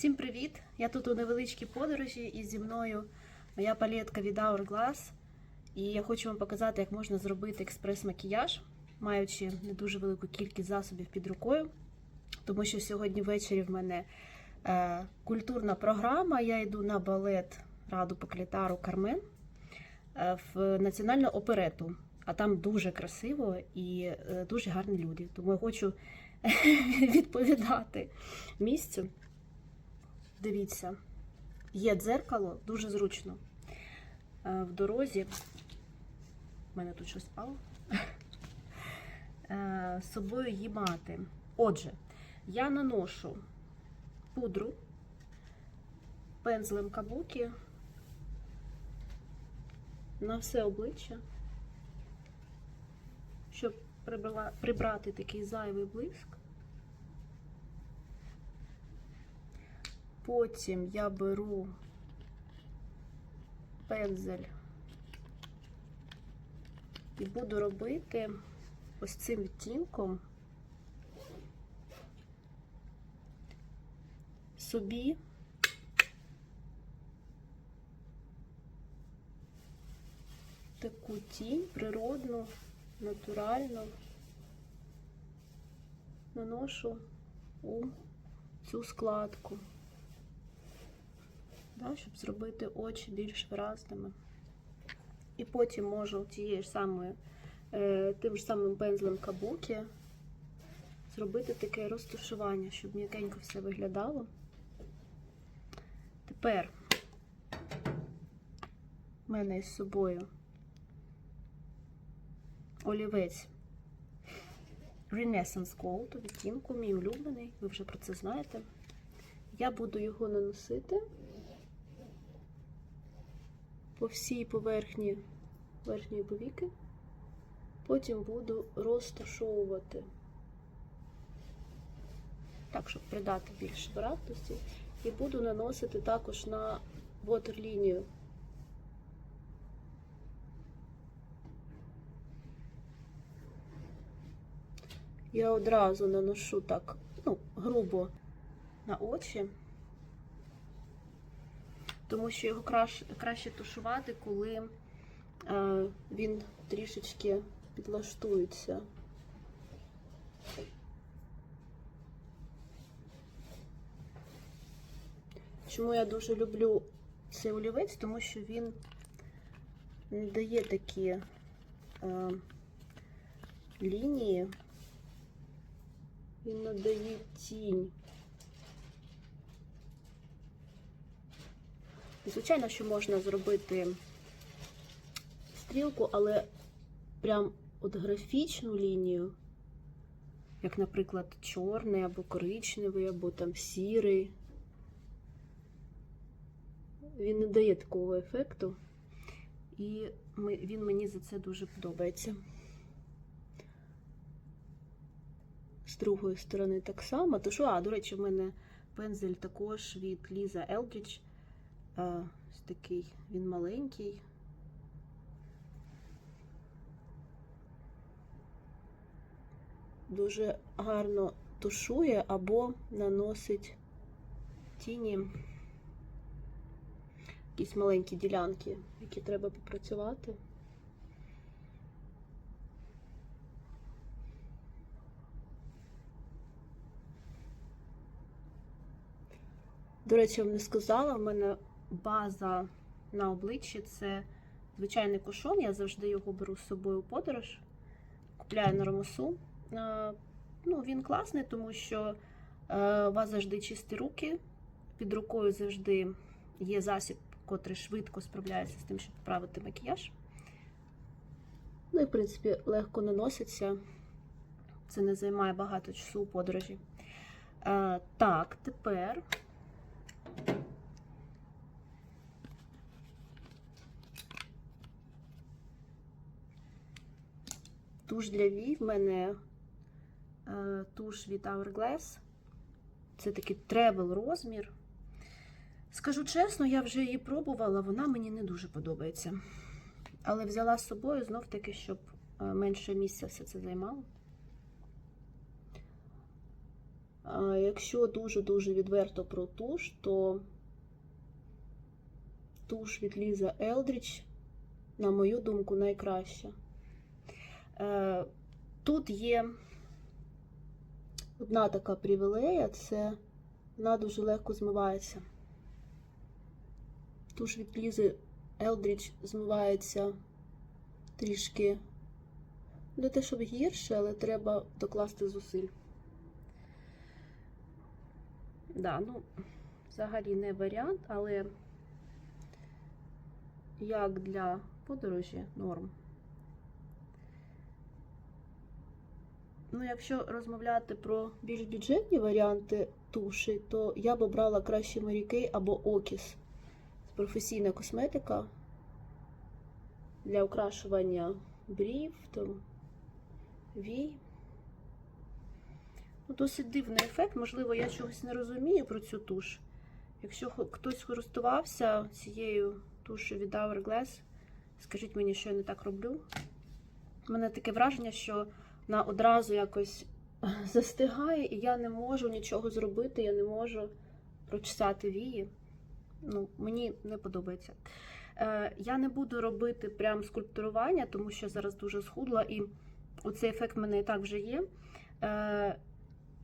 Всім привіт! Я тут у невеличкій подорожі і зі мною моя палетка від Hourglass. І я хочу вам показати, як можна зробити експрес-макіяж, маючи не дуже велику кількість засобів під рукою. Тому що сьогодні ввечері в мене е, культурна програма. Я йду на балет Раду Поклітару Кармен е, в національну оперету. А там дуже красиво і е, дуже гарні люди. Тому я хочу відповідати місцю. Дивіться, є дзеркало, дуже зручно. Е, В дорозі. У мене тут щось впало. Е, З собою її мати. Отже, я наношу пудру пензлем кабуки на все обличчя, щоб прибрати такий зайвий блиск. Потім я беру пензель і буду робити ось цим відтінком собі таку тінь природну, натуральну наношу у цю складку да, щоб зробити очі більш виразними. І потім можу тією ж самою, е, тим ж самим пензлем кабуки зробити таке розташування, щоб м'якенько все виглядало. Тепер в мене із собою олівець Renaissance Gold відтінку, мій улюблений, ви вже про це знаєте. Я буду його наносити по всій поверхні верхньої повіки. Потім буду розташовувати, так, щоб придати більше виразності. І буду наносити також на ватерлінію. Я одразу наношу так, ну, грубо на очі тому що його краще, краще тушувати, коли е, він трішечки підлаштується. Чому я дуже люблю цей олівець? Тому що він не дає такі е, лінії, він надає тінь. Звичайно, що можна зробити стрілку, але прям от графічну лінію, як, наприклад, чорний або коричневий, або там сірий. Він не дає такого ефекту, і він мені за це дуже подобається. З другої сторони так само. То що, а, до речі, в мене пензель також від Ліза Елдрідж. Ось такий він маленький. Дуже гарно тушує або наносить тіні якісь маленькі ділянки, які треба попрацювати. До речі, я вам не сказала, в мене база на обличчі це звичайний кушон. Я завжди його беру з собою у подорож. Купляю на ромасу. Ну, Він класний, тому що е, у вас завжди чисті руки. Під рукою завжди є засіб, котрий швидко справляється з тим, щоб поправити макіяж. Ну і, в принципі, легко наноситься. Це не займає багато часу у подорожі. Е, так, тепер. Туш для вій в мене е, туш від Hourglass. Це такий тревел розмір. Скажу чесно, я вже її пробувала, вона мені не дуже подобається. Але взяла з собою знов таки, щоб е, менше місця все це займало. Якщо дуже-дуже відверто про туш, то туш від Ліза Елдріч, на мою думку, найкраща. Е, Тут є одна така привілея, це вона дуже легко змивається. Туш від Лізи Елдріч змивається трішки не те, щоб гірше, але треба докласти зусиль. Да, ну, взагалі не варіант, але як для подорожі норм. Ну, якщо розмовляти про більш бюджетні варіанти туші, то я б обрала краще Kay або Окіс. Професійна косметика для окрашування брів, там, вій. Ну, досить дивний ефект. Можливо, я чогось не розумію про цю туш. Якщо хтось користувався цією тушею від Hourglass, скажіть мені, що я не так роблю. У мене таке враження, що вона одразу якось застигає, і я не можу нічого зробити, я не можу прочесати вії. Ну, мені не подобається. Е, я не буду робити прям скульптурування, тому що зараз дуже схудла, і оцей ефект в мене і так вже є. Е,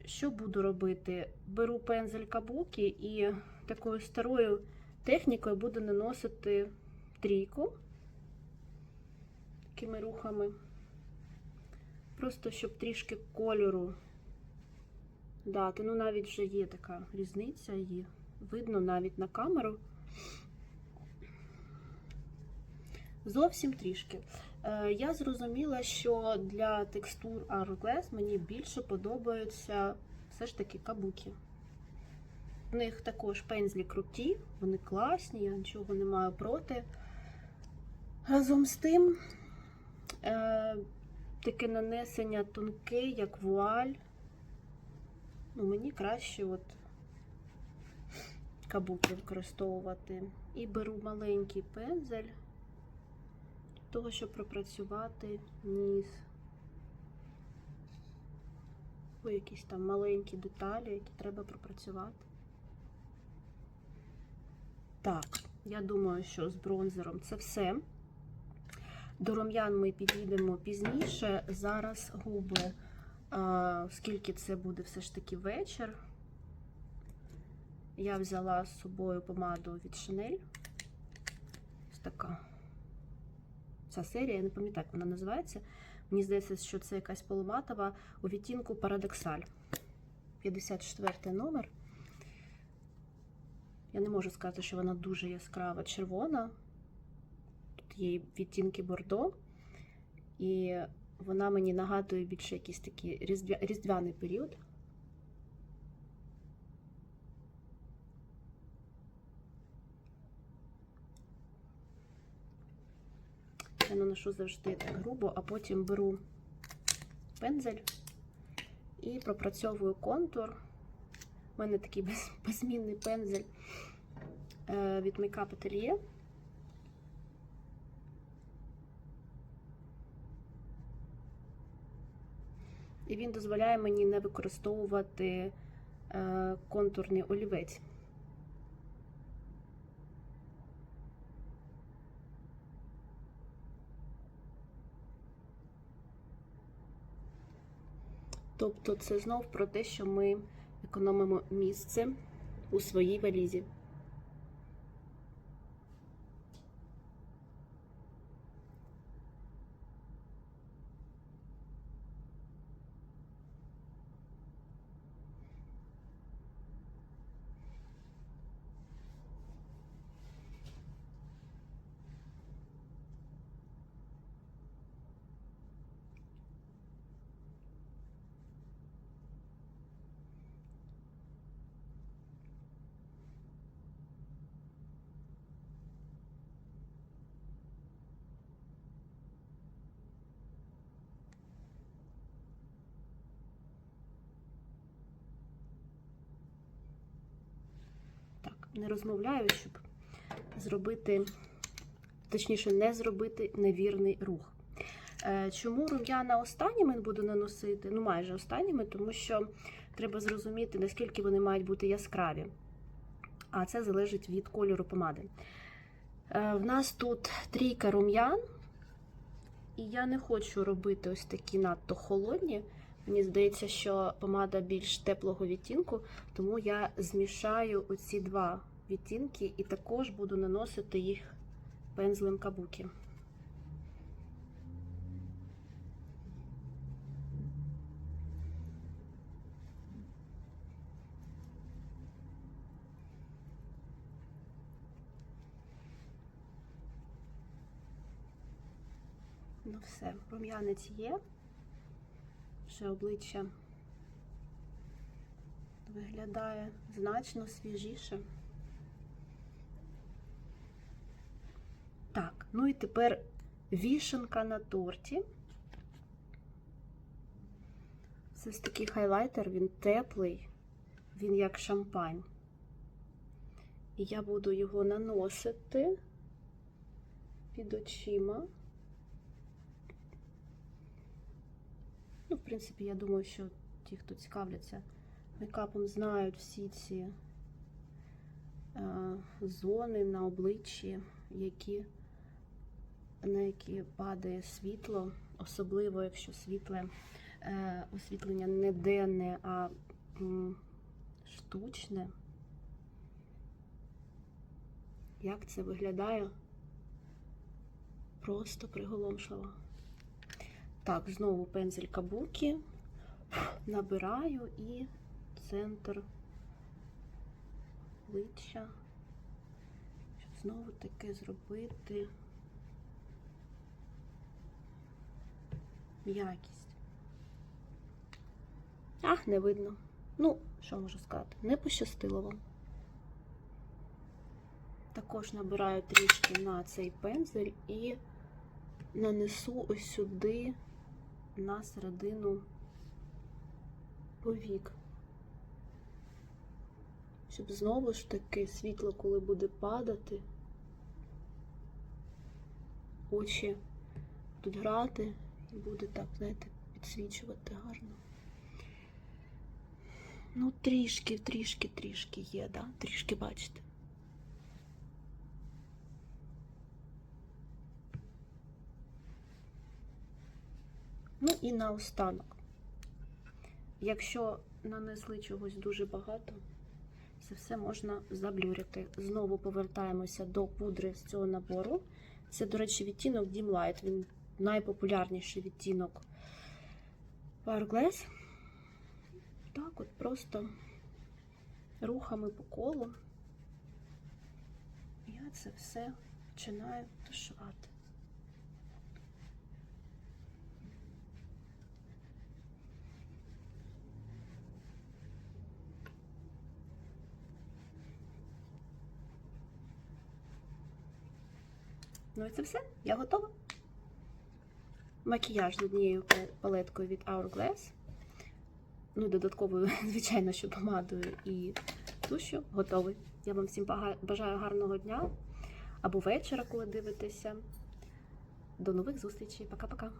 що буду робити? Беру пензель кабуки і такою старою технікою буду наносити трійку такими рухами. Просто щоб трішки кольору дати. Ну, навіть вже є така різниця, її видно навіть на камеру. Зовсім трішки. Е, Я зрозуміла, що для текстур Hourglass мені більше подобаються все ж таки кабуки. В них також пензлі круті, вони класні, я нічого не маю проти. Разом з тим, е, таке нанесення тонке, як вуаль. Ну, мені краще от кабуки використовувати. І беру маленький пензель для того, щоб пропрацювати ніс. О, якісь там маленькі деталі, які треба пропрацювати. Так, я думаю, що з бронзером це все. До рум'ян ми підійдемо пізніше. Зараз губи, оскільки це буде все ж таки вечір. Я взяла з собою помаду від Chanel. Ось така. Ця серія, я не пам'ятаю, як вона називається. Мені здається, що це якась полуматова у відтінку Парадоксаль. 54 номер. Я не можу сказати, що вона дуже яскрава червона. Є відтінки бордо, і вона мені нагадує більше якийсь такий різдвя... різдвяний період. Я наношу завжди так грубо, а потім беру пензель і пропрацьовую контур. У мене такий без, безмінний пензель е, від Makeup Atelier. І він дозволяє мені не використовувати е, контурний олівець. Тобто це знов про те, що ми економимо місце у своїй валізі. Так, не розмовляю, щоб зробити, точніше, не зробити невірний рух. Е, Чому рум'яна останніми буду наносити? Ну, майже останніми, тому що треба зрозуміти, наскільки вони мають бути яскраві. А це залежить від кольору помади. Е, В нас тут трійка рум'ян, і я не хочу робити ось такі надто холодні. Мені здається, що помада більш теплого відтінку, тому я змішаю оці два відтінки і також буду наносити їх пензлем кабуки. Ну все, рум'янець є. Вже обличчя виглядає значно свіжіше. Так, ну і тепер вішенка на торті. Це ось такий хайлайтер, він теплий, він як шампань. І я буду його наносити під очима. В принципі, я думаю, що ті, хто цікавляться мейкапом, знають всі ці е, зони на обличчі, які, на які падає світло, особливо, якщо світле е, освітлення не денне, а м, штучне. Як це виглядає? Просто приголомшливо. Так, знову пензель кабуки. Набираю і центр обличчя. Щоб знову таке зробити м'якість. Ах, не видно. Ну, що можу сказати? Не пощастило вам. Також набираю трішки на цей пензель і нанесу ось сюди на середину повік. Щоб знову ж таки світло, коли буде падати, очі будуть грати і буде так, знаєте, підсвічувати гарно. Ну, трішки, трішки, трішки є, да? Трішки бачите. Ну і наостанок. Якщо нанесли чогось дуже багато, це все можна заблюрити. Знову повертаємося до пудри з цього набору. Це, до речі, відтінок Dim Light. Він найпопулярніший відтінок Hourglass. Так, от просто рухами по колу я це все починаю тушувати. Ну і це все, я готова. Макіяж з однією палеткою від Hourglass. Ну, додатковою, звичайно, що помадою і тушю готовий. Я вам всім бажаю гарного дня або вечора, коли дивитеся. До нових зустрічей. Пока-пока.